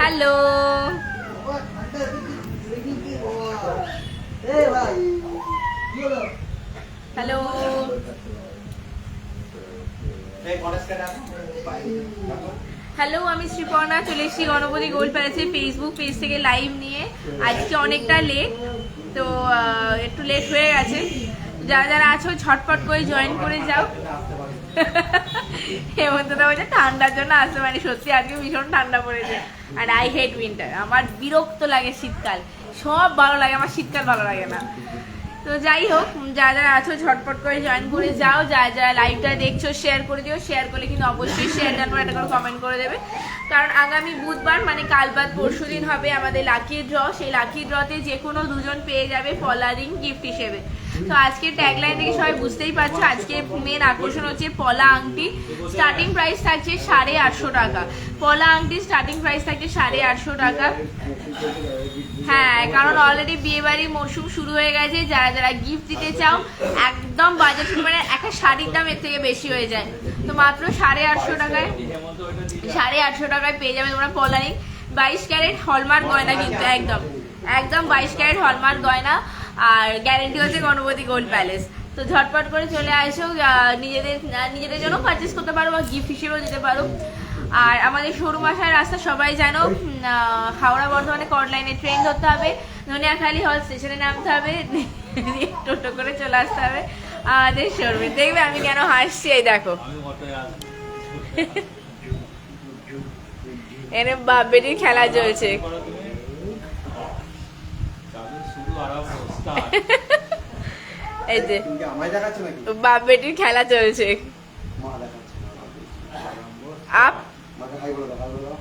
Hello hello hello আমি শ্রীপর্ণা, চলে এসেছি গণপতি গোল্ড প্যালেসের ফেসবুক পেজ থেকে লাইভ নিয়ে। আজকে অনেকটা লেট তো একটু লেট হয়ে গেছে। যারা যারা আছো ঝটপট করে জয়েন করে যাও। হেমন্ত দা বলছে ঠান্ডার জন্য আসতে মানে সত্যি আজকে ভীষণ ঠান্ডা পড়েছে। আর আই হেট উইন্টার আমার বিরক্ত লাগে শীতকাল। সব ভালো লাগে, আমার শীতকাল ভালো লাগে না। তো যাই হোক যারা যারা আছো ঝটপট করে জয়েন করে যাও যারা যারা লাইভটা দেখছ শেয়ার করে দিও। শেয়ার করলে কিন্তু অবশ্যই শেয়ার জানব একটা করে কমেন্ট করে দেবে। কারণ আগামী বুধবার মানে কাল বাদ পরশু দিন হবে আমাদের লাকি ড্র সেই লাকি ড্রতে যে কোনো দুজন পেয়ে যাবে পলা রিং গিফট হিসেবে। তো আজকে ট্যাগলাইন থেকে সবাই বুঝতেই পারছ, আজকে মেন আকর্ষণ হচ্ছে পলা আংটি। স্টার্টিং প্রাইস থাকছে সাড়ে আটশো টাকা। পলা আংটি স্টার্টিং প্রাইস থাকছে সাড়ে আটশো টাকা। হ্যাঁ কারণ অলরেডি বিয়ে বাড়ি মরশুম শুরু হয়ে গেছে যারা যারা গিফট দিতে চাও, একদম বাজেট মানে একটা শাড়ির দাম এর থেকে বেশি হয়ে যায়। তো মাত্র সাড়ে আটশো টাকায়, সাড়ে আটশো টাকায় পেয়ে যাবে তোমরা পলারিং বাইশ ক্যারেট হলমার্ক গয়না কিন্তু একদম একদম বাইশ ক্যারেট হলমার্ক গয়না আর গ্যারেন্টি হচ্ছে গণপতি গোল্ড প্যালেস তো ঝটপট করে চলে আসো নিজেদের নিজেদের জন্য পারচেস করতে পারো বা গিফট হিসেবেও দিতে পারো। আর আমাদের শোরুম আসার রাস্তা সবাই জানো হাওড়া বর্ধমানে কট লাইনে ট্রেন ধরতে হবে ধনিয়াখালী হল স্টেশনে নামতে হবে। দিয়ে টোটো করে চলে আসতে হবে। আমাদের শোরুমে দেখবে আমি কেন হাসছি এই দেখো। এনে বাপ বেটির খেলা চলছে। এই যে আমায় বাপ বেটির খেলা চলছে। আপ। মাকে হাই করে দাও হাই করে দাও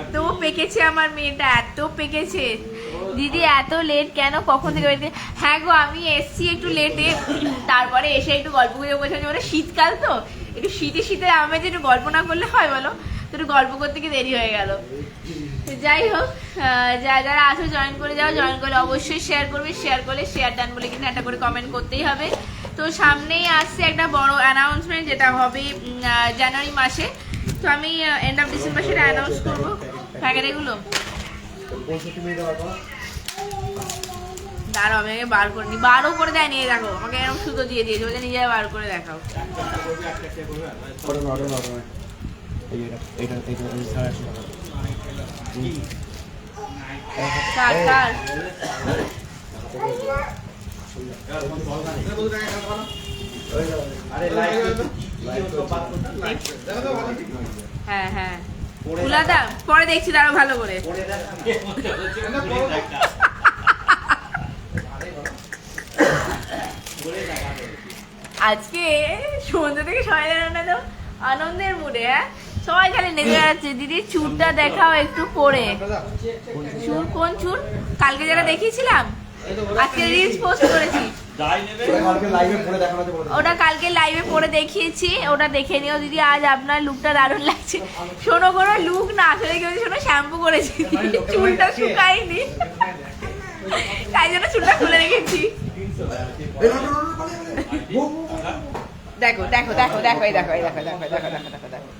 এত পেকেছে আমার মেয়েটা এত পেকেছে। দিদি এত লেট কেন? কখন থেকে বেরিয়ে হ্যাঁ গো আমি এসছি একটু লেটে তারপরে এসে একটু গল্প করে বলছিলাম যে ওটা শীতকাল তো? একটু শীতে শীতে আমি যে একটু গল্প না করলে হয় বলো? তো একটু গল্প করতে গিয়ে দেরি হয়ে গেল। যাই হোক যারা যারা আছো জয়েন করে যাও। জয়েন করলে অবশ্যই শেয়ার করবে। শেয়ার করলে শেয়ার ডান বলে কিন্তু একটা করে কমেন্ট করতেই হবে। তো সামনেই আসছে একটা বড় অ্যানাউন্সমেন্ট যেটা হবে জানুয়ারি মাসে। তো আমি এন্ড অফ ডিসেম্বর সেটা অ্যানাউন্স করব। প্যাকেট এগুলো দাঁড়াও, আমি আগে বার করে নি। বারও করে দেয় নিয়ে দেখো, আমাকে এরকম সুতো দিয়ে দিয়েছে বলে নিজে বার করে দেখাও। হ্যাঁ হ্যাঁ। পরে দেখছি দাঁড়াও ভালো করে। আজকে সন্ধ্যে থেকে সবাই জানো তো? আনন্দের মুডে হ্যাঁ? সবাই খালি নেচে যাচ্ছে। দিদি চুরটা দেখাও একটু পরে। চুর কোন চুর কালকে যেটা দেখিয়েছিলাম? আজকে রিলস পোস্ট করেছি। ওটা কালকে লাইভে পরে দেখিয়েছি ওটা দেখে নিও দিদি আজ আপনার লুকটা দারুণ লাগছে শোনো কোনো লুক না আসলে কি হয়েছে, শোনো শ্যাম্পু করেছি চুলটা শুকায়নি তাই জন্য চুলটা খুলে রেখেছি। দেখো দেখো দেখো দেখো দেখো দেখো দেখো দেখো দেখো দেখো দেখো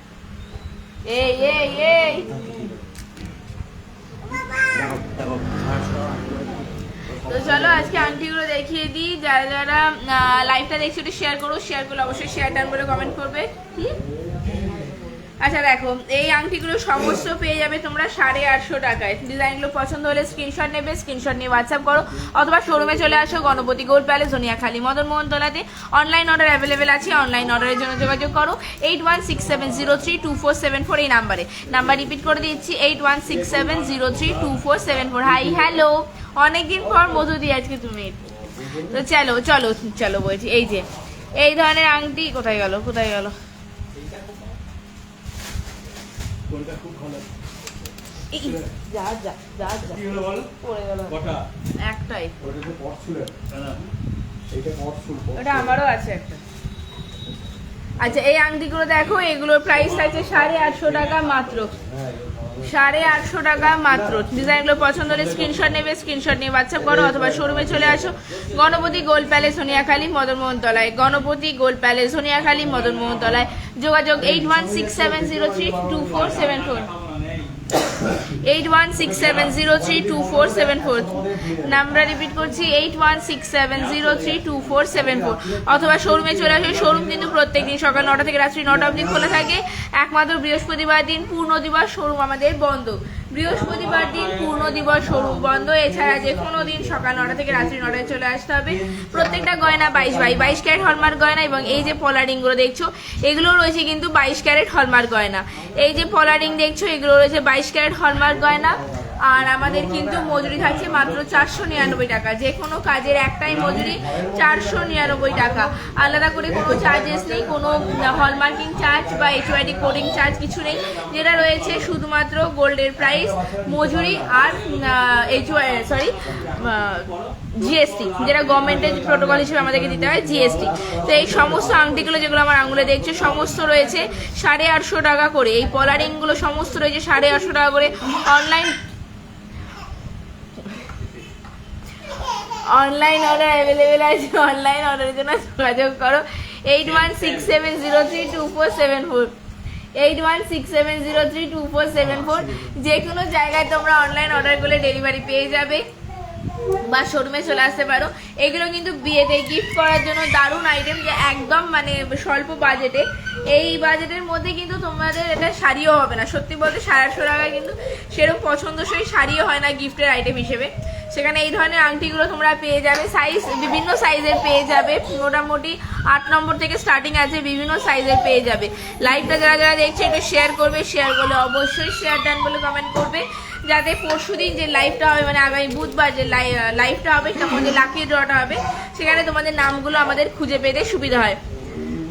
এই এই এই দেখো, দেখো। তো চলো আজকে আন্টিগুলো দেখিয়ে দিই, যারা যারা লাইভটা দেখছি ওটা শেয়ার করো শেয়ার করলে অবশ্যই শেয়ার টান করে কমেন্ট করবে, কি? আচ্ছা দেখো, এই আংটিগুলো সমস্ত পেয়ে যাবে তোমরা সাড়ে আটশো টাকায়। ডিজাইনগুলো পছন্দ হলে স্ক্রিনশট নেবে স্ক্রিনশট নিয়ে হোয়াটসঅ্যাপ করো, অথবা শোরুমে চলে আসো, গণপতি গোল্ড প্যালেস খালি মদন মোহন তোলাতে অনলাইন অর্ডার অ্যাভেলেবেল আছে অনলাইন অর্ডারের জন্য যোগাযোগ করো। Eight one six seven zero three two four seven four এই নাম্বারে নাম্বার রিপিট করে দিচ্ছি eight one six seven zero three two four seven four hi hello অনেকদিন পর মধু দিয়ে আজকে তুমি। তো চলো চলো চলো বলছি, এই যে, এই ধরনের আংটি কোথায় গেল কোথায় গেল? এই, যা যা যা যা। পড়ে গেল। একটাই। ওটা যে পট ছিল, এইটা পট ছিল, ওটা আমারও আছে একটা। আচ্ছা এই আংটি গুলো দেখো এগুলোর প্রাইস আছে সাড়ে আটশো টাকা মাত্র। হ্যাঁ, সাড়ে আটশো টাকা মাত্র। ডিজাইনগুলো পছন্দ হলে স্ক্রিনশট নেবে স্ক্রিনশট নিয়ে হোয়াটসঅ্যাপ করো অথবা শোরুমে চলে আসো। গণপতি গোল্ড প্যালেস, সোনিয়াখালী মদন মোহন তলায় গণপতি গোল্ড প্যালেস, সোনিয়াখালী মদন মোহন তলায় যোগাযোগ eight one six seven zero three two four seven four eight one six seven zero three two four seven four number repeat করছি eight one six seven zero three two four seven four অথবা শোরুমে চলে আসে showroom কিন্তু প্রত্যেক দিন সকাল নটা থেকে রাত্রি নটা অবধি খোলা থাকে। একমাত্র বৃহস্পতিবার দিন, পূর্ণ দিবস শোরুম আমাদের বন্ধ। বৃহস্পতিবার দিন পূর্ণ দিবস স্বরূপ বন্ধ। এছাড়া যে কোনো দিন সকাল নটা থেকে রাত্রি নটায় চলে আসতে হবে। প্রত্যেকটা গয়না বাইশ বাই বাইশ ক্যারেট হলমার্ক গয়না এবং এই যে পলারিংগুলো দেখছ এগুলো রয়েছে কিন্তু বাইশ ক্যারেট হলমার্ক গয়না। এই যে পলারিং দেখছ, এগুলো রয়েছে বাইশ ক্যারেট হলমার্ক গয়না। আর আমাদের কিন্তু মজুরি থাকছে মাত্র চারশো নিরানব্বই টাকা। যে কোনো কাজের একটাই মজুরি চারশো নিরানব্বই টাকা। আলাদা করে কোনো চার্জেস নেই, কোনো হলমার্কিং চার্জ বা এইচওয়াইডি কোডিং চার্জ কিছু নেই। যেটা রয়েছে শুধুমাত্র গোল্ডের প্রাইস মজুরি আর এইচওয়াই সরি জিএসটি যেটা গভর্নমেন্টের প্রোটোকল হিসেবে আমাদেরকে দিতে হয় জিএসটি তো এই সমস্ত আংটিগুলো যেগুলো আমার আঙুলে দেখছে, সমস্ত রয়েছে সাড়ে আটশো টাকা করে। এই পলারিংগুলো সমস্ত রয়েছে সাড়ে আটশো টাকা করে। অনলাইন অনলাইন অর্ডার অ্যাভেলেবেল আছে অনলাইন অর্ডারের জন্য যোগাযোগ করো। Eight one six seven zero three two four seven four eight one six seven zero three two four seven four যে কোনো জায়গায় তোমরা অনলাইন অর্ডার করলে ডেলিভারি পেয়ে যাবে। বা শোরুমে চলে আসতে পারো। এগুলো কিন্তু বিয়েতে গিফট করার জন্য দারুণ আইটেম যে একদম মানে স্বল্প বাজেটে এই বাজেটের মধ্যে কিন্তু তোমাদের এটা শাড়িও হবে না। সত্যি বলতে সাড়ে আটশো টাকায় কিন্তু সেরকম পছন্দসই শাড়িও হয় না গিফটের আইটেম হিসেবে। সেখানে এই ধরনের আংটিগুলো তোমরা পেয়ে যাবে। সাইজ বিভিন্ন সাইজের পেয়ে যাবে। মোটামুটি আট নম্বর থেকে স্টার্টিং আছে, বিভিন্ন সাইজের পেয়ে যাবে। লাইভটা যারা যারা দেখছে, একটু শেয়ার করবে শেয়ার করলে অবশ্যই শেয়ার ডান বলে কমেন্ট করবে। যাতে পরশু দিন যে লাইভটা হবে মানে আগামী বুধবার যে লাইভটা হবে সেটার মধ্যে লাকি ড্রটা হবে। সেখানে তোমাদের নামগুলো আমাদের খুঁজে পেতে সুবিধা হয়।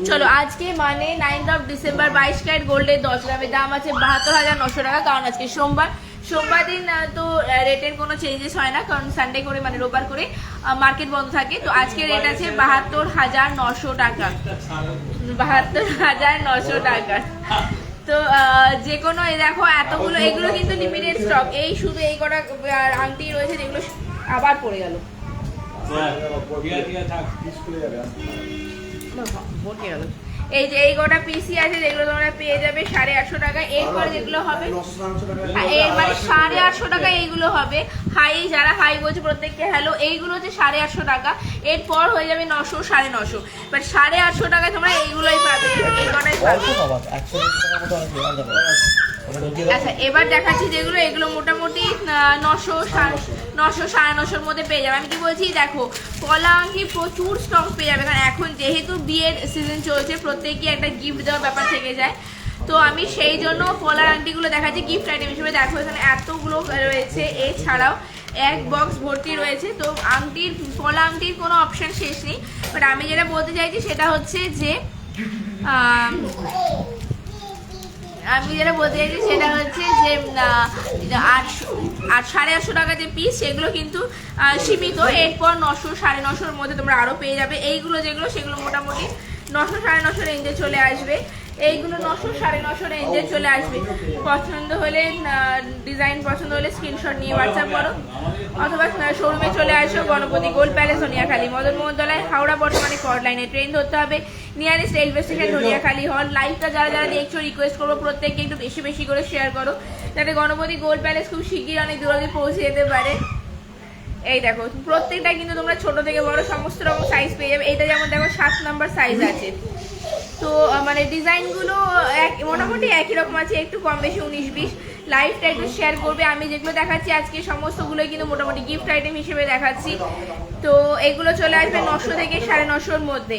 চলো, আজকে মানে নাইনথ অফ ডিসেম্বর বাইশ ক্যারেট গোল্ডের দশ গ্রামের দাম আছে বাহাত্তর হাজার নশো টাকা। কারণ আজকে সোমবার। সোমবার দিন তো রেটের কোনো চেঞ্জেস হয় না, কারণ সানডে করে মানে রোববার করে মার্কেট বন্ধ থাকে। তো আজকে রেট আছে বাহাত্তর হাজার নশো টাকা। বাহাত্তর হাজার নশো টাকা। তো যে কোনো এই দেখো এতগুলো এগুলো কিন্তু লিমিটেড স্টক এই শুধু এই কটা আংটি রয়েছে যেগুলো আবার পড়ে গেল। পড়ে গেল। এই যে, এই গোটা পিসি আছে যেগুলো তোমরা পেয়ে যাবে সাড়ে আটশো টাকা। এরপর যেগুলো হবে আর এর মানে সাড়ে আটশো টাকা এইগুলো হবে। হাই, যারা হাই বলছে প্রত্যেককে হ্যালো এইগুলো হচ্ছে সাড়ে আটশো টাকা। এরপর হয়ে যাবে নশো, সাড়ে নশো। বাট সাড়ে আটশো টাকায় তোমরা এইগুলোই পাবে। এই পাবে। আচ্ছা এবার দেখাচ্ছি যেগুলো, এগুলো মোটামুটি নশো নশো সাড়ে নশোর মধ্যে পেয়ে যাবে। আমি কি বলছি, দেখো কলা আংটি প্রচুর স্টক পেয়ে যাবে। কারণ এখন যেহেতু বিয়ের সিজন চলছে, প্রত্যেকই একটা গিফট দেওয়ার ব্যাপার থেকে যায়। তো আমি সেই জন্য কলার আংটিগুলো দেখাচ্ছি গিফট আইটেম হিসেবে। দেখো, এখানে এতগুলো রয়েছে। এছাড়াও এক বক্স ভর্তি রয়েছে। তো আংটির কলা আংটির কোনো অপশন শেষ নেই। বাট আমি যেটা বলতে চাইছি, সেটা হচ্ছে যে আম, যেটা বলতে চাইছি সেটা হচ্ছে যে আটশো আট সাড়ে আটশো টাকা যে পিস সেগুলো কিন্তু সীমিত। এরপর নশো সাড়ে নশোর মধ্যে তোমরা আরও পেয়ে যাবে। এইগুলো যেগুলো সেগুলো মোটামুটি নশো সাড়ে নশো রেঞ্জে চলে আসবে। এইগুলো নশো, সাড়ে নশো রেঞ্জে চলে আসবে। পছন্দ হলে ডিজাইন পছন্দ হলে স্ক্রিনশট নিয়ে হোয়াটসঅ্যাপ করো। অথবা শোরুমে চলে আসো, গণপতি গোল্ড প্যালেস ধনিয়াখালী মদন মোহনতলায় হাওড়া বর্তমানে কর লাইনে ট্রেন ধরতে হবে। নিয়ারেস্ট রেলওয়ে স্টেশন ধনিয়াখালী হল লাইভটা যারা যারা দেখছ রিকোয়েস্ট করব প্রত্যেককে একটু বেশি বেশি করে শেয়ার করো। যাতে গণপতি গোল্ড প্যালেস খুব শিগগির অনেক দূর পৌঁছে যেতে পারে। এই দেখো প্রত্যেকটা কিন্তু তোমরা ছোট থেকে বড়, সমস্ত রকম সাইজ পেয়ে যাবে। এটা যেমন দেখো, সাত নাম্বার সাইজ আছে। তো মানে ডিজাইনগুলো এক, মোটামুটি একই রকম আছে, একটু কম বেশি উনিশ বিশ। লাইভটা একটু শেয়ার করবে, আমি যেগুলো দেখাচ্ছি আজকে সমস্তগুলোই কিন্তু মোটামুটি গিফট আইটেম হিসেবে দেখাচ্ছি। তো, এগুলো চলে আসবে নশো থেকে সাড়ে নশোর মধ্যে।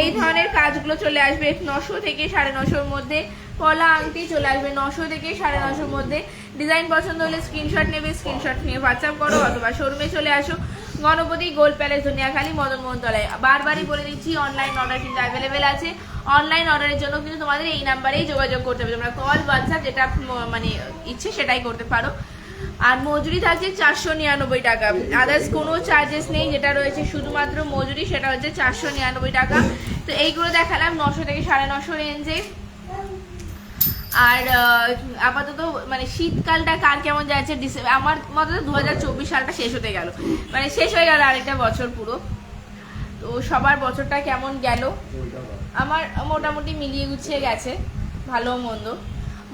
এই ধরনের কাজগুলো চলে আসবে নশো থেকে সাড়ে নশোর মধ্যে। কলা, আংটি চলে আসবে নশো থেকে সাড়ে নশোর মধ্যে। ডিজাইন পছন্দ হলে স্ক্রিনশট নেবে স্ক্রিনশট নিয়ে হোয়াটসঅ্যাপ করো অথবা শোরুমে চলে আসো। গণপতি গোল্ড প্যালেস ধনিয়াখালী মদন মোহন তলায় বারবারই বলে দিচ্ছি অনলাইন অর্ডার কিন্তু অ্যাভেলেবেল আছে। অনলাইন অর্ডারের জন্য কিন্তু তোমাদের এই নাম্বারেই যোগাযোগ করতে হবে। তোমরা কল হোয়াটসঅ্যাপ যেটা মানে ইচ্ছে সেটাই করতে পারো। আর মজুরি থাকছে চারশো নিরানব্বই টাকা। আদার্স কোনো চার্জেস নেই, যেটা রয়েছে শুধুমাত্র মজুরি, সেটা হচ্ছে চারশো নিরানব্বই টাকা। তো এইগুলো দেখালাম নশো থেকে সাড়ে নশো রেঞ্জে আর আপাতত মানে শীতকালটা কার কেমন যাচ্ছে? আমার মতে দু সালটা শেষ হতে গেল। মানে শেষ হয়ে গেল আরেকটা বছর পুরো। তো সবার বছরটা কেমন গেল? আমার মোটামুটি মিলিয়ে গুছিয়ে গেছে। ভালো, মন্দ।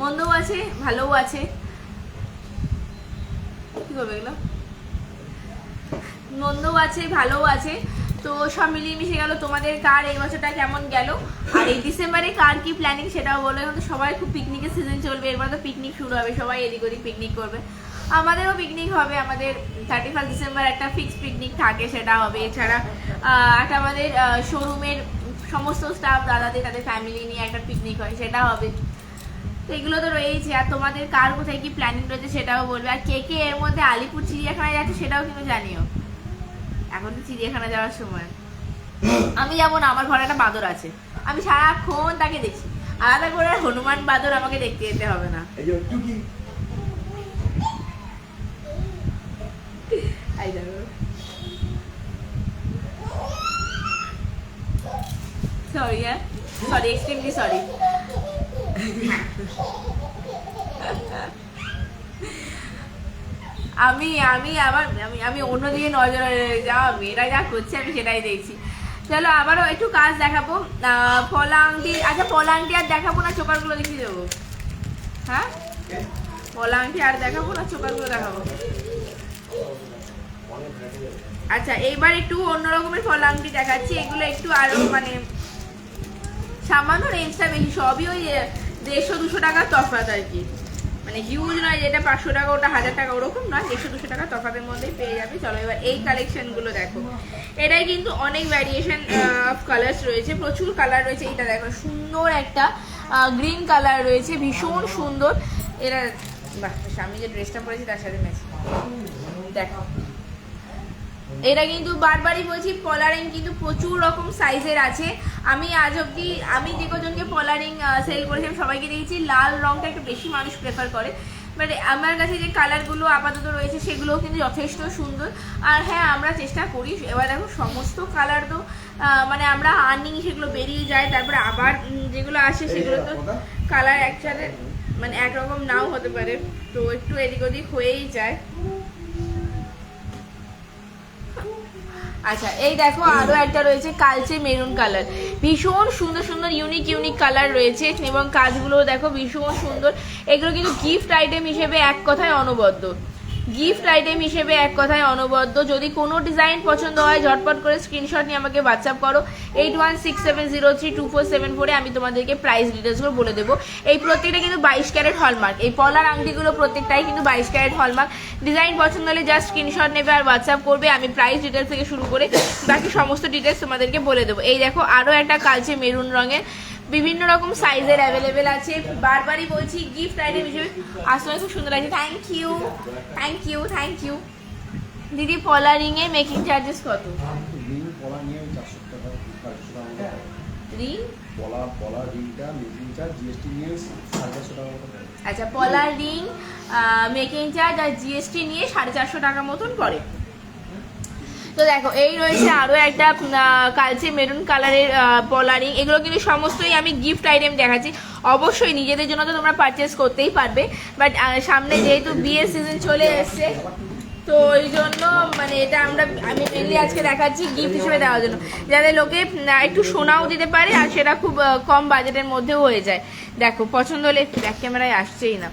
মন্দও আছে, ভালোও আছে। কি করবে এগুলো? মন্দও আছে, ভালোও আছে। তো সব মিলিয়ে মিশে গেল। তোমাদের কার এই বছরটা কেমন গেল? আর এই ডিসেম্বরে কার কি প্ল্যানিং সেটাও বলো। এখন তো সবাই খুব পিকনিকের সিজন চলবে। এরপর তো পিকনিক শুরু হবে। সবাই এদিক ওদিক পিকনিক করবে। আমাদেরও পিকনিক হবে। আমাদের থার্টি ফার্স্ট ডিসেম্বর একটা ফিক্সড পিকনিক থাকে, সেটা হবে। এছাড়া একটা আমাদের শোরুমের সমস্ত স্টাফ দাদাদের, তাদের ফ্যামিলি নিয়ে একটা পিকনিক হয়। সেটা হবে। তো এগুলো তো রয়েছে আর তোমাদের কার কোথায় কি প্ল্যানিং রয়েছে সেটাও বলবে। আর কে কে এর মধ্যে আলিপুর চিড়িয়াখানায় যাচ্ছে সেটাও কিন্তু জানিও। এখন তো চিড়িয়াখানা যাওয়ার সময়। আমি যেমন আমার ঘরে একটা বাঁদর আছে। আমি সারাক্ষণ তাকে দেখি। আলাদা করে হনুমান বাঁদর আমাকে দেখতে যেতে হবে না। সরি হ্যাঁ সরি এক্সট্রিমলি সরি আমি আমি আবার, আমি আমি অন্যদিকে নজর যাওয়া মেয়েরা যা করছে, আমি সেটাই দেখছি। চলো আবারও একটু কাজ দেখাবো। পলা আংটি আচ্ছা পলা আংটি আর দেখাবো না, চোকারগুলো দেখিয়ে দেবো। হ্যাঁ? পলা আংটি আর দেখাবো না, চোকারগুলো দেখাবো। আচ্ছা এইবার একটু অন্য রকমের ফল আংটি দেখাচ্ছি। এগুলো একটু আরও মানে সামান্য রেঞ্জটা বেশি, সবই ওই দেড়শো, দুশো টাকার তফাৎ আর কি। মানে হিউজ নয় যেটা পাঁচশো টাকা, ওটা হাজার টাকা, ওরকম নয়, একশো দুশো টাকা তফাতের মধ্যেই পেয়ে যাবে। চলো এবার এই কালেকশনগুলো দেখো। এটাই কিন্তু অনেক ভ্যারিয়েশন অফ কালার্স রয়েছে, প্রচুর কালার রয়েছে। এটা দেখো, সুন্দর একটা গ্রিন কালার রয়েছে, ভীষণ সুন্দর। এরা, বাহ আমি যে ড্রেসটা পরেছি তার সাথে ম্যাচ দেখো। এটা কিন্তু বারবারই বলছি পলারিং কিন্তু প্রচুর রকম সাইজের আছে। আমি আজ অব্দি আমি যে কজনকে পলারিং সেল করেছিলাম সবাইকে দেখেছি লাল রংটা একটু বেশি মানুষ প্রেফার করে। বাট আমার কাছে যে কালারগুলো আপাতত রয়েছে সেগুলোও কিন্তু যথেষ্ট সুন্দর। আর হ্যাঁ আমরা চেষ্টা করি এবার দেখো সমস্ত কালার তো মানে আমরা আনি সেগুলো বেরিয়ে যায় তারপরে আবার যেগুলো আসে সেগুলো তো কালার একসাথে মানে একরকম নাও হতে পারে। তো একটু এদিক ওদিক হয়েই যায়। আচ্ছা এই দেখো আরও একটা রয়েছে কালচে মেরুন কালার ভীষণ সুন্দর সুন্দর ইউনিক ইউনিক কালার রয়েছে এবং কাজগুলো দেখো ভীষণ সুন্দর। এগুলো কিন্তু গিফট আইটেম হিসেবে এক কথায় অনবদ্য। গিফট আইটেম হিসেবে এক কথায় অনবদ্য। যদি কোনো ডিজাইন পছন্দ হয়, ঝটপট করে স্ক্রিনশট নিয়ে আমাকে হোয়াটসঅ্যাপ করো। Eight one six seven zero three two four seven ফোরে আমি তোমাদেরকে প্রাইস ডিটেলসগুলো বলে দেবো। এই প্রত্যেকটা কিন্তু বাইশ ক্যারেট হলমার্ক এই পলার আংটিগুলো প্রত্যেকটাই কিন্তু বাইশ ক্যারেট হলমার্ক ডিজাইন পছন্দ হলে জাস্ট স্ক্রিনশট নেবে আর হোয়াটসঅ্যাপ করবে। আমি প্রাইস ডিটেলস থেকে শুরু করে বাকি সমস্ত ডিটেলস তোমাদেরকে বলে দেবো। এই দেখো আরও একটা কালচে মেরুন রঙের বিভিন্ন রকম সাইজের অ্যাভেলেবেল আছে। বারবারই বলছি গিফট আইটেম হিসেবে আসলে খুব সুন্দর লাগছে। Thank you thank you thank you দিদি পলা রিংয়ের মেকিং চার্জেস কত? রিং? পলা পলা রিংটা মেকিং চার্জ জিএসটি নিয়ে। আচ্ছা পলার রিং মেকিং চার্জ আর জিএসটি নিয়ে সাড়ে চারশো টাকা মতন পড়ে তো দেখো, এই রয়েছে আরও একটা কালচে মেরুন কালারের পলারিং। এগুলো কিন্তু সমস্তই আমি গিফট আইটেম দেখাচ্ছি। অবশ্যই নিজেদের জন্য তো তোমরা পারচেস করতেই পারবে। বাট সামনে যেহেতু বিয়ের সিজন চলে এসছে, তো ওই জন্য মানে এটা আমরা, আমি মেনলি আজকে দেখাচ্ছি গিফট হিসেবে দেওয়ার জন্য। যাতে লোকে একটু সোনাও দিতে পারে আর সেটা খুব কম বাজেটের মধ্যেও হয়ে যায়। দেখো, পছন্দ হলে ব্যাক ক্যামেরায় আসছেই না।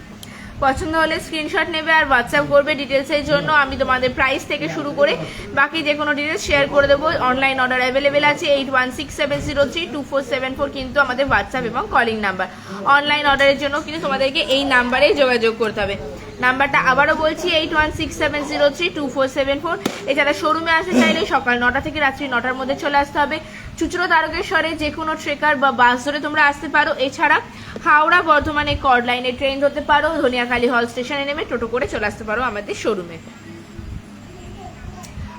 পছন্দ হলে স্ক্রিনশট নেবে আর হোয়াটসঅ্যাপ করবে ডিটেলসের জন্য। আমি তোমাদের প্রাইস থেকে শুরু করে বাকি যে কোনো ডিটেলস শেয়ার করে দেবো। অনলাইন অর্ডার অ্যাভেলেবেল আছে eight one six seven zero three two four seven four কিন্তু আমাদের হোয়াটসঅ্যাপ এবং কলিং নাম্বার অনলাইন অর্ডারের জন্য কিন্তু তোমাদেরকে এই নাম্বারেই যোগাযোগ করতে হবে। নাম্বারটা আবারও বলছি eight one six seven zero three two four seven four এছাড়া শোরুমে আসতে চাইলে সকাল নটা থেকে রাত্রি নটার মধ্যে চলে আসতে হবে। চুচড়ো তারকেশ্বরে যে কোনো ট্রেকার বা বাস ধরে তোমরা আসতে পারো। এছাড়া হাওড়া, বর্ধমানে কর্ড লাইনে ট্রেন ধরতে পারো, ধনিয়াখালী হল স্টেশনে নেমে টোটো করে চলে আসতে পারো আমাদের শোরুমে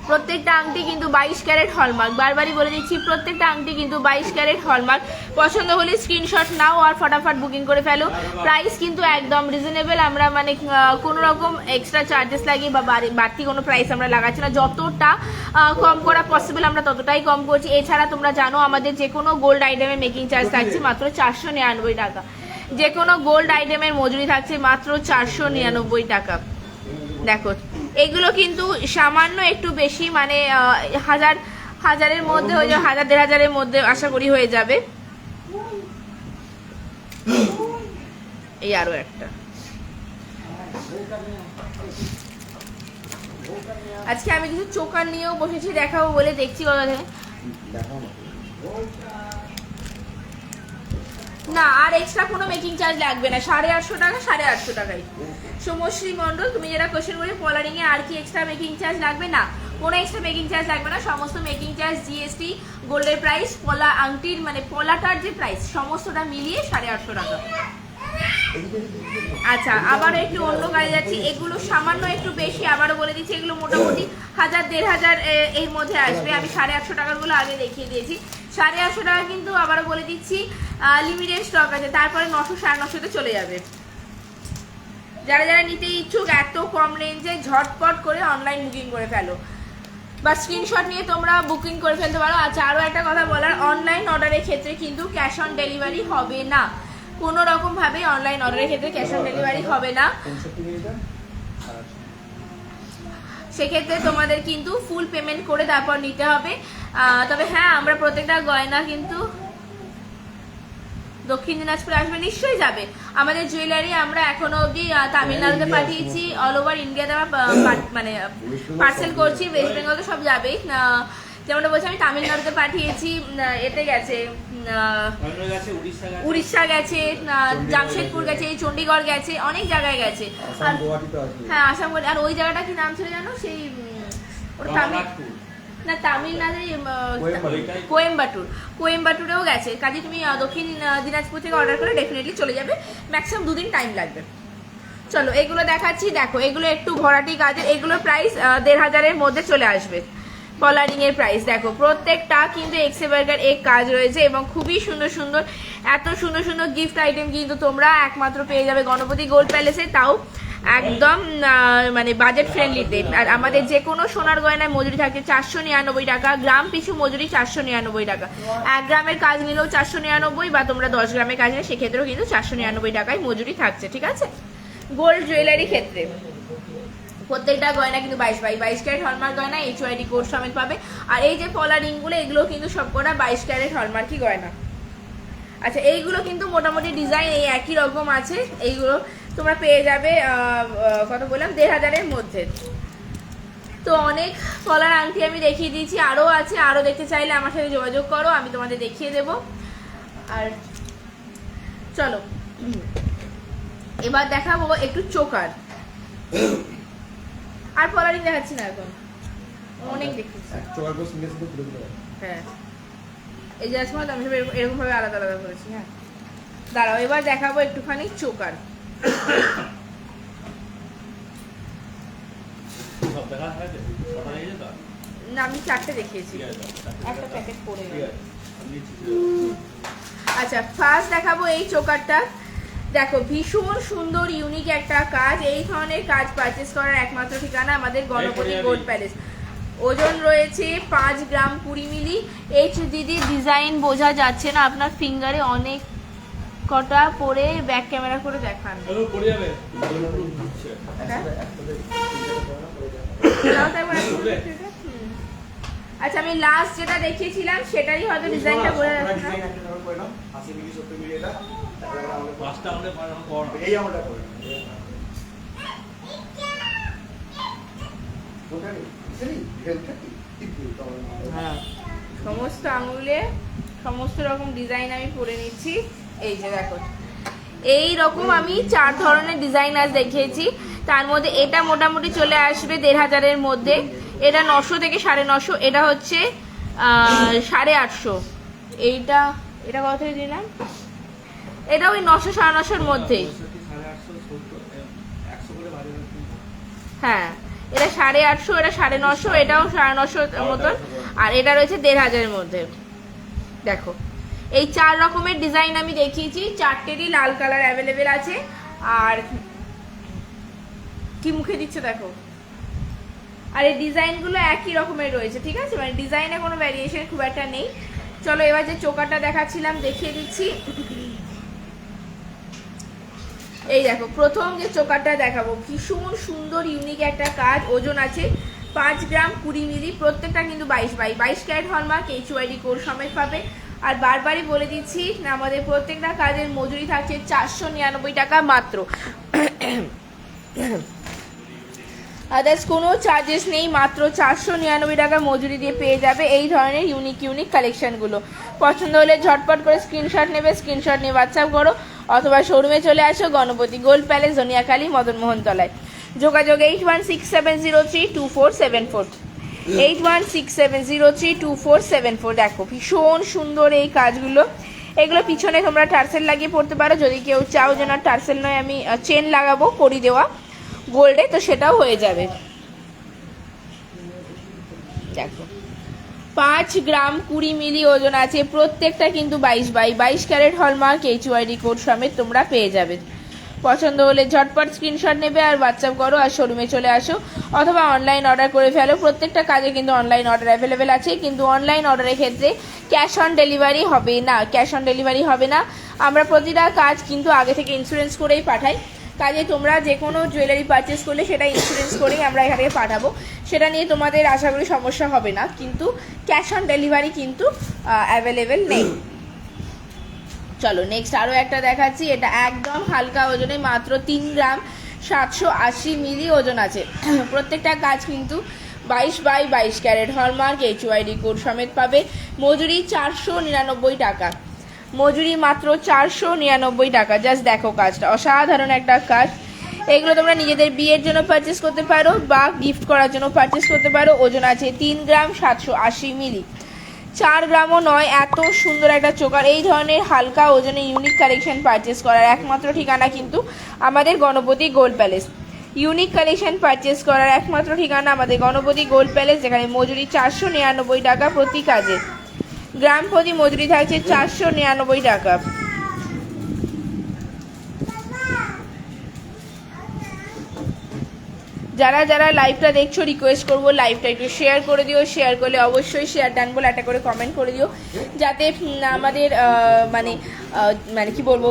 প্রত্যেকটা আংটি কিন্তু বাইশ ক্যারেট হলমার্ক। বারবারই বলে দিচ্ছি, প্রত্যেকটা আংটি কিন্তু বাইশ ক্যারেট হলমার্ক। পছন্দ হলে স্ক্রিনশট নাও আর ফটাফট বুকিং করে ফেলো। প্রাইস কিন্তু একদম রিজনেবল আমরা মানে কোনো রকম এক্সট্রা চার্জেস লাগিয়ে বা বাড়তি কোনো প্রাইস আমরা লাগাচ্ছি না। যতটা কম করা পসিবল আমরা ততটাই কম করছি। এছাড়া তোমরা জানো, আমাদের যে কোনো গোল্ড আইটেমে মেকিং চার্জ থাকছে মাত্র চারশো নিরানব্বই টাকা। যে কোনো গোল্ড আইটেমের মজুরি থাকছে মাত্র চারশো নিরানব্বই টাকা। দেখো এগুলো কিন্তু সামান্য একটু বেশি মানে হাজার, হাজারের মধ্যে হয়ে যাবে, হাজার, দেড় হাজারের মধ্যে আশা করি হয়ে যাবে। এই আরও একটা। আজকে আমি কিছু চোকার নিয়েও বসেছি, দেখাবো বলে দেখছি কথা না, আর এক্সট্রা কোনো মেকিং চার্জ লাগবে না। সাড়ে আটশো টাকা, সাড়ে আটশো টাকাই। সমশ্রী মণ্ডল, তুমি যেটা কোয়েশ্চেন করে পলারিং এ আর কি এক্সট্রা মেকিং চার্জ লাগবে? না, কোনো এক্সট্রা মেকিং চার্জ লাগবে না। সমস্ত মেকিং চার্জ জিএসটি গোল্ডের প্রাইস পলা আংটির মানে পলাটার যে প্রাইস সমস্তটা মিলিয়ে সাড়ে আটশো টাকা। আচ্ছা আবার একটু অন্য কাজে যাচ্ছি। এগুলো সামান্য একটু বেশি, আবারও বলে দিচ্ছি, এগুলো মোটামুটি হাজার, দেড় হাজার এর মধ্যে আসবে। আমি সাড়ে আটশো টাকারগুলো আগে দেখিয়ে দিয়েছি। সাড়ে আটশো টাকা কিন্তু আবারও বলে দিচ্ছি লিমিটেড স্টক আছে। তারপরে নশো, সাড়ে নশোতে চলে যাবে। যারা যারা নিতে ইচ্ছুক, এত কম রেঞ্জে ঝটপট করে অনলাইন বুকিং করে ফেলো। বা স্ক্রিনশট নিয়ে তোমরা বুকিং করে ফেলতে পারো। আচ্ছা আরও একটা কথা বলার অনলাইন অর্ডারের ক্ষেত্রে কিন্তু ক্যাশ অন ডেলিভারি হবে না। কোনো রকম ভাবে অনলাইন অর্ডারের ক্ষেত্রে ক্যাশ অন ডেলিভারি হবে না। সেক্ষেত্রে তোমাদের কিন্তু ফুল পেমেন্ট করে তারপর নিতে হবে। তবে হ্যাঁ আমরা প্রত্যেকটা গয়না কিন্তু দক্ষিণ দিনাজপুরে আসবে নিশ্চয়ই যাবে। আমাদের জুয়েলারি আমরা এখনও অবধি তামিলনাড়ুতে পাঠিয়েছি অল ওভার ইন্ডিয়াতে আমরা মানে পার্সেল করছি ওয়েস্ট বেঙ্গল তো সব যাবেই। যেমনটা বলছি আমি তামিলনাড়ুতে পাঠিয়েছি এতে গেছে। উড়িষ্যা গেছে জামশেদপুর গেছে চণ্ডীগড় গেছে অনেক জায়গায় গেছে। হ্যাঁ আসাম আর ওই জায়গাটা কি নাম ছিল জানো? সেই তামিল না তামিলনাড়ু কোয়েম্বাটুর। কোয়েম্বাটুর। কোয়েম্বাটুরেও গেছে। কাজে তুমি দক্ষিণ দিনাজপুর থেকে অর্ডার করে ডেফিনেটলি চলে যাবে। ম্যাক্সিমাম দুদিন টাইম লাগবে। চলো এগুলো দেখাচ্ছি। দেখো এগুলো একটু ভরাটি কাজের। এগুলো প্রাইস দেড় হাজারের মধ্যে চলে আসবে। কলারিং এর প্রাইস দেখো, প্রত্যেকটা কিন্তু এক্সে বার্গার এক কাজ রয়েছে এবং খুবই সুন্দর সুন্দর, এত সুন্দর সুন্দর গিফট আইটেম কিন্তু তোমরা একমাত্র পেয়ে যাবে গণপতি গোল্ড প্যালেসে। তাও একদম মানে বাজেট ফ্রেন্ডলিতে আর আমাদের যে কোনো সোনার গয়নায় মজুরি থাকে চারশো নিরানব্বই টাকা, গ্রাম পিছু মজুরি চারশো নিরানব্বই টাকা। এক গ্রামের কাজ নিলেও চারশো নিরানব্বই বা তোমরা দশ গ্রামের কাজ নিলে সেক্ষেত্রেও কিন্তু চারশো নিরানব্বই টাকায় মজুরি থাকছে, ঠিক আছে? গোল্ড জুয়েলারি ক্ষেত্রে। প্রত্যেকটা গয়না কিন্তু বাইশ বাই বাইশ ক্যারেট হলমার্ক গয়না এইচ ওয়াইডি কোড সমেত পাবে। আর এই যে পলা রিংগুলো এগুলো কিন্তু সবকটা বাইশ ক্যারেট হলমার্কই গয়না। আচ্ছা এইগুলো কিন্তু মোটামুটি ডিজাইন এই একই রকম আছে। এইগুলো তোমরা পেয়ে যাবে কত বললাম? দেড় হাজারের মধ্যে। তো অনেক পলার আংটি আমি দেখিয়ে দিয়েছি। আরও আছে, আরও দেখতে চাইলে আমার সাথে যোগাযোগ করো, আমি তোমাদের দেখিয়ে দেব। আর চলো। এবার দেখাবো একটু চোকার। আর পলারিং দেখাচ্ছি না এখন। অনেক দেখেছি পর হ্যাঁ। এই যে আসমা আমি সব এরকম- ভাবে আলাদা আলাদা করেছি হ্যাঁ। দাঁড়াও এবার দেখাবো একটুখানি চোকার। না আমি চারটে দেখিয়েছি। একটা প্যাকেট পড়ে নিচ্ছি। আচ্ছা ফার্স্ট দেখাবো এই চোকারটা। দেখো ভীষণ সুন্দর ইউনিক একটা কাজ। এই ধরনের কাজ পারচেস করার একমাত্র ঠিকানা আমাদের গণপতি গোল্ড প্যালেস ওজন রয়েছে পাঁচ গ্রাম কুড়ি মিলি। এইচ দিদি ডিজাইন বোঝা যাচ্ছে না আপনার ফিঙ্গারে অনেক কটা পরে ব্যাক ক্যামেরা করে দেখান। হ্যাঁ? আচ্ছা আমি লাস্ট যেটা দেখিয়েছিলাম সেটারই হয়তো ডিজাইনটা বোঝা যাচ্ছে না। ডিজাইন একটা করে করে নাও, 80 মিলি, 70 মিলি এটা। তারপরে আবার আমাদের- পাঁচটা আমাদের পাঁচটা পড় না। এই আমলটা করে নাও। কোনটা নেই? কিসেরই? হেলথটা কি? টিপু, তাহলে না। হ্যাঁ সমস্ত আঙুলে সমস্ত রকম ডিজাইন আমি পরে নিচ্ছি এই যে দেখো এই রকম আমি চার ধরনের ডিজাইন আজ দেখিয়েছি তার মধ্যে এটা মোটামুটি চলে আসবে দেড় হাজারের মধ্যে এটা নশো থেকে সাড়ে নশো এটা হচ্ছে সাড়ে আটশো এইটা এটা কত দিলাম এটা ওই নশো সাড়ে নশোর মধ্যেই। হ্যাঁ এটা সাড়ে আটশো, এটা সাড়ে নশো, এটাও সাড়ে নশো মতন। আর এটা রয়েছে দেড় হাজারের মধ্যে। দেখো, এই চার রকমের ডিজাইন আমি দেখিয়েছি, চারটেরই লাল কালার অ্যাভেলেবেল আছে। আর কি মুখে দিচ্ছে দেখো? আর এই ডিজাইনগুলো একই রকমের রয়েছে, ঠিক আছে? মানে ডিজাইনে কোনো ভ্যারিয়েশন খুব একটা নেই। চলো এবার যে চোকারটা দেখাচ্ছিলাম, দেখিয়ে দিচ্ছি। এই দেখো, প্রথম যে চোকারটা দেখাবো, ভীষণ সুন্দর ইউনিক একটা কাজ, ওজন আছে পাঁচ গ্রাম কুড়ি মিলি, প্রত্যেকটা কিন্তু বাইশ বাই বাইশ carat hallmark H YD code সমেত পাবে। আর বারবারই বলে দিচ্ছি, আমাদের প্রত্যেকটা কাজের মজুরি থাকছে চারশো নিরানব্বই টাকা মাত্র। আদার্স কোনো চার্জেস নেই, মাত্র চারশো নিরানব্বই টাকা মজুরি দিয়ে পেয়ে যাবে এই ধরনের ইউনিক ইউনিক কালেকশনগুলো পছন্দ হলে ঝটপট করে স্ক্রিনশট নেবে স্ক্রিনশট নিয়ে হোয়াটসঅ্যাপ করো। অথবা শোরুমে চলে আসো গণপতি গোল্ড প্যালেস জনিয়াকালী মদনমোহন তলায় যোগাযোগ eight one six seven zero three two four seven four eight one six seven zero three two four seven four দেখো, ভীষণ সুন্দর এই কাজগুলো। এগুলো পিছনে তোমরা টার্সেল লাগিয়ে পড়তে পারো। যদি কেউ চাও যে না টার্সেল নয়, আমি চেন লাগাবো, করি দেওয়া গোল্ডে, তো সেটাও হয়ে যাবে। দেখো পাঁচ গ্রাম কুড়ি মিলি ওজন আছে। প্রত্যেকটা কিন্তু বাইশ বাই বাইশ carat hallmark H YD code সমেত তোমরা পেয়ে যাবে। পছন্দ হলে ঝটপট স্ক্রিনশট নেবে আর হোয়াটসঅ্যাপ করো আর শোরুমে চলে আসো। অথবা অনলাইন অর্ডার করে ফেলো। প্রত্যেকটা কাজে কিন্তু অনলাইন অর্ডার অ্যাভেলেবেল আছে। কিন্তু অনলাইন অর্ডারের ক্ষেত্রে ক্যাশ অন ডেলিভারি হবে না। ক্যাশ অন ডেলিভারি হবে না। আমরা প্রতিটা কাজ কিন্তু আগে থেকে ইন্স্যুরেন্স করেই পাঠাই। কাজে তোমরা যে কোনো জুয়েলারি পারচেস করলে সেটা ইন্স্যুরেন্স করেই আমরা এখান পাঠাবো। সেটা নিয়ে তোমাদের আশা করি সমস্যা হবে না, কিন্তু ক্যাশ অন ডেলিভারি কিন্তু অ্যাভেলেবেল নেই। চলো নেক্সট আরও একটা দেখাচ্ছি। এটা একদম হালকা ওজনে মাত্র তিন গ্রাম সাতশো আশি মিলি ওজন আছে। প্রত্যেকটা কাজ কিন্তু বাইশ বাই বাইশ carat. Hallmark H YD code সমেত পাবে। মজুরি চারশো নিরানব্বই টাকা। মজুরি মাত্র চারশো নিরানব্বই টাকা। জাস্ট দেখো কাজটা। অসাধারণ একটা কাজ। এগুলো তোমরা নিজেদের বিয়ের জন্য পারচেস করতে পারো বা গিফট করার জন্য পারচেস করতে পারো। ওজন আছে তিন গ্রাম সাতশো আশি মিলি। চার গ্রামও নয়, এত সুন্দর একটা চোকার। এই ধরনের হালকা ওজনে ইউনিক কালেকশন পারচেস করার একমাত্র ঠিকানা কিন্তু আমাদের Ganapati gold palace unique collection purchase করার একমাত্র ঠিকানা আমাদের গণপতি গোল্ড প্যালেস যেখানে মজুরি চারশো নিরানব্বই টাকা প্রতি কাজে। গ্রাম প্রতি মজুরি থাকছে চারশো নিরানব্বই টাকা। যারা যারা লাইভটা দেখছ রিকোয়েস্ট করব লাইভটা একটু শেয়ার করে দিও। শেয়ার করলে অবশ্যই শেয়ার ডান বলে একটা করে কমেন্ট করে দিও। যাতে আমাদের মানে মানে কি বলব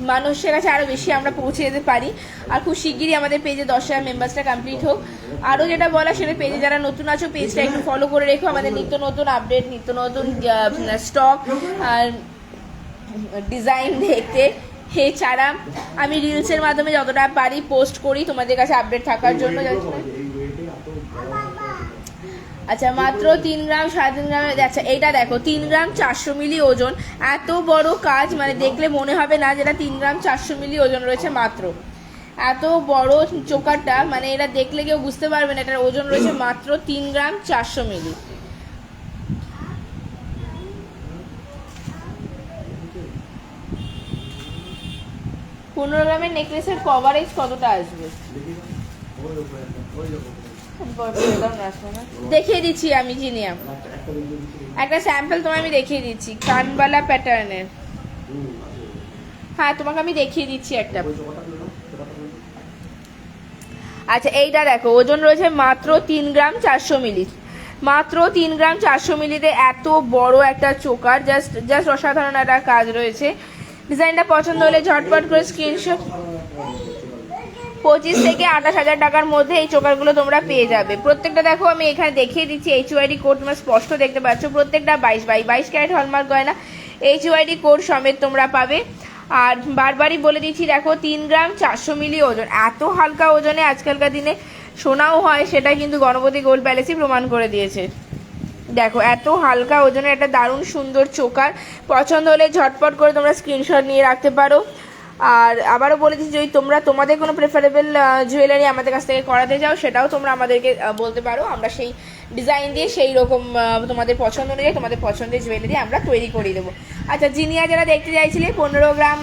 মানুষের কাছে আরও বেশি আমরা পৌঁছে যেতে পারি। আর খুব শিগগিরই আমাদের পেজে দশ হাজার মেম্বার্সটা কমপ্লিট হোক। আরও যেটা বলা সেটা পেজে যারা নতুন আছো পেজটা একটু ফলো করে রেখো। আমাদের নিত্য নতুন আপডেট নিত্য নতুন স্টক আর ডিজাইন দেখতে। এছাড়া আমি রিলসের মাধ্যমে যতটা পারি পোস্ট করি তোমাদের কাছে আপডেট থাকার জন্য যাতে তোমরা- এই ওয়েটে এত বড় আচ্ছা মাত্র তিন গ্রাম, সাড়ে তিন গ্রাম আচ্ছা এইটা দেখো, তিন গ্রাম চারশো মিলি ওজন। এত বড় কাজ মানে দেখলে মনে হবে না যেটা তিন গ্রাম চারশো মিলি ওজন রয়েছে মাত্র। এত বড় চোকারটা মানে এটা দেখলে কেউ বুঝতে পারবে না, এটার ওজন রয়েছে মাত্র তিন গ্রাম চারশো মিলি। পনেরো গ্রামের নেকলেসের কভারেজ কতটা আসবে? দেখিয়ে দিচ্ছি আমি জিনিয়াম একটা-। স্যাম্পল তোমায় আমি দেখিয়ে দিচ্ছি, কানবালা প্যাটার্নের হ্যাঁ তোমাকে আমি দেখিয়ে দিচ্ছি একটা। আচ্ছা এইটা দেখো, ওজন রয়েছে মাত্র তিন গ্রাম চারশো মিলি মাত্র তিন গ্রাম চারশো মিলিতে এত বড় একটা চোকার জাস্ট জাস্ট অসাধারণ একটা কাজ রয়েছে ডিজাইনটা পছন্দ হলে ঝটপট করে স্ক্রিনশট পঁচিশ থেকে আঠাশ হাজার টাকার মধ্যে এই চোকারগুলো তোমরা পেয়ে যাবে। প্রত্যেকটা দেখো, আমি এখানে দেখিয়ে দিচ্ছি এইচ ওয়াইডি কোড তোমরা স্পষ্ট দেখতে পাচ্ছ। প্রত্যেকটা বাইশ বাই বাইশ ক্যারেট হলমার্ক গয়না এইচ ওয়াইডি কোড সমেত তোমরা পাবে। আর বারবারই বলে দিচ্ছি, দেখো, তিন গ্রাম চারশো মিলি ওজন। এত হালকা ওজনে আজকালকার দিনে সোনাও হয়, সেটা কিন্তু গণপতি গোল্ড প্যালেসই প্রমাণ করে দিয়েছে। দেখো, এত হালকা ওজনের একটা দারুণ সুন্দর চোকার। পছন্দ হলে ঝটপট করে তোমরা স্ক্রিনশট নিয়ে রাখতে পারো। আর আবারও বলে দিচ্ছি, যদি তোমরা তোমাদের কোনো প্রেফারেবল জুয়েলারি আমাদের কাছ থেকে করাতে চাও সেটাও তোমরা আমাদেরকে বলতে পারো। আমরা সেই ডিজাইন দিয়ে সেই রকম তোমাদের পছন্দ অনুযায়ী, তোমাদের পছন্দের জুয়েলারি আমরা তৈরি করে দেবো। আচ্ছা জিনিয়া যারা দেখতে চাইছিলে, পনেরো গ্রাম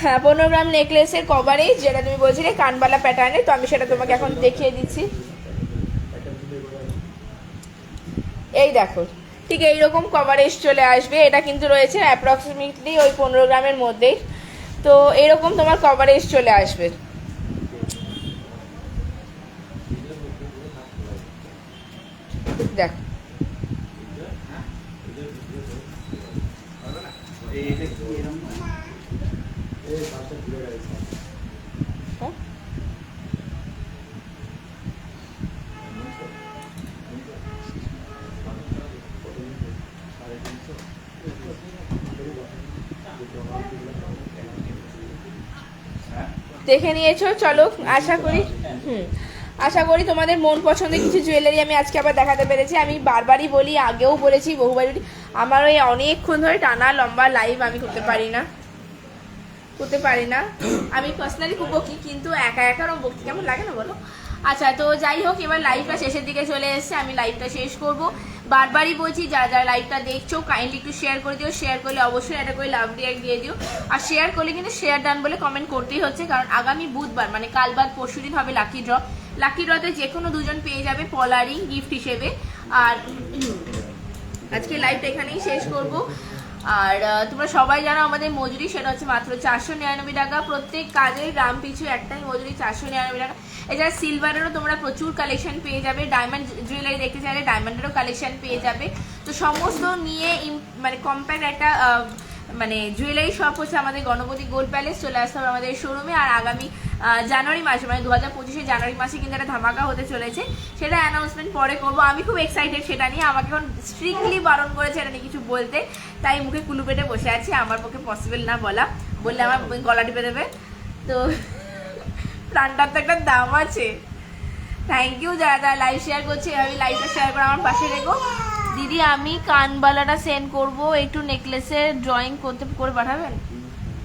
হ্যাঁ পনেরো গ্রাম নেকলেসের কভারেজ যেটা তুমি বলছিলে, কানবালা প্যাটার্নের তো আমি সেটা তোমাকে এখন দেখিয়ে দিচ্ছি। এই দেখো ঠিক এইরকম কভারেজ চলে আসবে এটা কিন্তু রয়েছে অ্যাপ্রক্সিমেটলি ওই পনেরো গ্রামের মধ্যেই তো এরকম তোমার কভারেজ চলে আসবে দেখো এইটা কি এরম? এই পাঁচটা ঘুরে গেছে হ্যাঁ? দেখে নিয়েছো, চলো, আশা করি। হুম, আশা করি তোমাদের মন পছন্দের কিছু জুয়েলারি আমি আজকে আবার দেখাতে পেরেছি। আমি বারবারই বলি, আগেও বলেছি বহুবার আমার ওই অনেকক্ষণ ধরে টানা লম্বা লাইভ আমি করতে পারি না। করতে পারি না। আমি পার্সোনালি খুব বকি, কিন্তু একা একারও বকি কেমন লাগে না বলো? আচ্ছা তো যাই হোক, এবার লাইভটা শেষের দিকে চলে এসেছে, আমি লাইভটা শেষ করব। বারবারই বলছি, যা যা লাইভটা দেখছ কাইন্ডলি একটু শেয়ার করে দিও। শেয়ার করলে অবশ্যই একটা করে লাভ দিয়ে দিয়ে দিও। আর শেয়ার করলে কিন্তু শেয়ার ডান বলে কমেন্ট করতেই হচ্ছে, কারণ আগামী বুধবার মানে কাল বাদ পরশু দিন হবে লাকি ড্র লাকি ড্রতে যে কোনো দুজন পেয়ে যাবে পলারিং গিফট হিসেবে। আর আজকে লাইভটা এখানেই শেষ করব। আর তোমরা সবাই জানো আমাদের মজুরি, সেটা হচ্ছে মাত্র চারশো নিরানব্বই টাকা। প্রত্যেক কাজের গ্রাম পিছু একটাই মজুরি, চারশো নিরানব্বই টাকা। এছাড়া সিলভারেরও তোমরা প্রচুর কালেকশন পেয়ে যাবে। ডায়মন্ড জুয়েলারি দেখতে চাইলে ডায়মন্ডেরও কালেকশন পেয়ে যাবে। তো সমস্ত নিয়ে মানে কম্প্যাক্ট একটা মানে জুয়েলারি শপ হচ্ছে আমাদের গণপতি গোল্ড প্যালেস চলে আসতে হবে আমাদের শোরুমে আর আগামী জানুয়ারি মাসে মানে দু হাজার পঁচিশে জানুয়ারি মাসে কিন্তু একটা ধামাকা হতে চলেছে। সেটা অ্যানাউন্সমেন্ট পরে করব। আমি খুব এক্সাইটেড সেটা নিয়ে। আমাকে এখন স্ট্রিক্টলি বারণ করেছে এটা নিয়ে কিছু বলতে। তাই মুখে কুলু পেটে বসে আছি। আমার পক্ষে পসিবল না বলা। বললে আমার গলা টিপে দেবে। তো প্রাণটার তো একটা দাম আছে। থ্যাংক ইউ যারা যারা লাইভ শেয়ার করছে, এভাবে লাইভটা শেয়ার করে আমার পাশে রেখো। দিদি, আমি কানবালাটা সেন্ড করব, একটু নেকলেসের ড্রয়িং করতে, করে পাঠাবেন?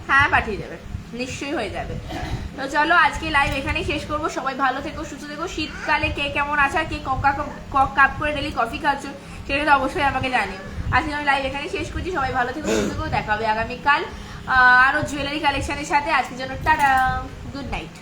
হ্যাঁ পাঠিয়ে দেবে। নিশ্চয়ই হয়ে যাবে। তো চলো, আজকে লাইভ এখানেই শেষ করব। সবাই ভালো থেকো, সুস্থ থেকো। শীতকালে কে কেমন আছে কে কক কাপ করে ডেলি কফি খাচ্ছ, সেটা তো অবশ্যই আমাকে জানিও। আজকে আমি লাইভ এখানেই শেষ করছি। সবাই ভালো থেকো, সুস্থ থেকো। দেখা হবে আগামীকাল আরও জুয়েলারি কালেকশনের সাথে। আজকের জন্য টাটা। Good night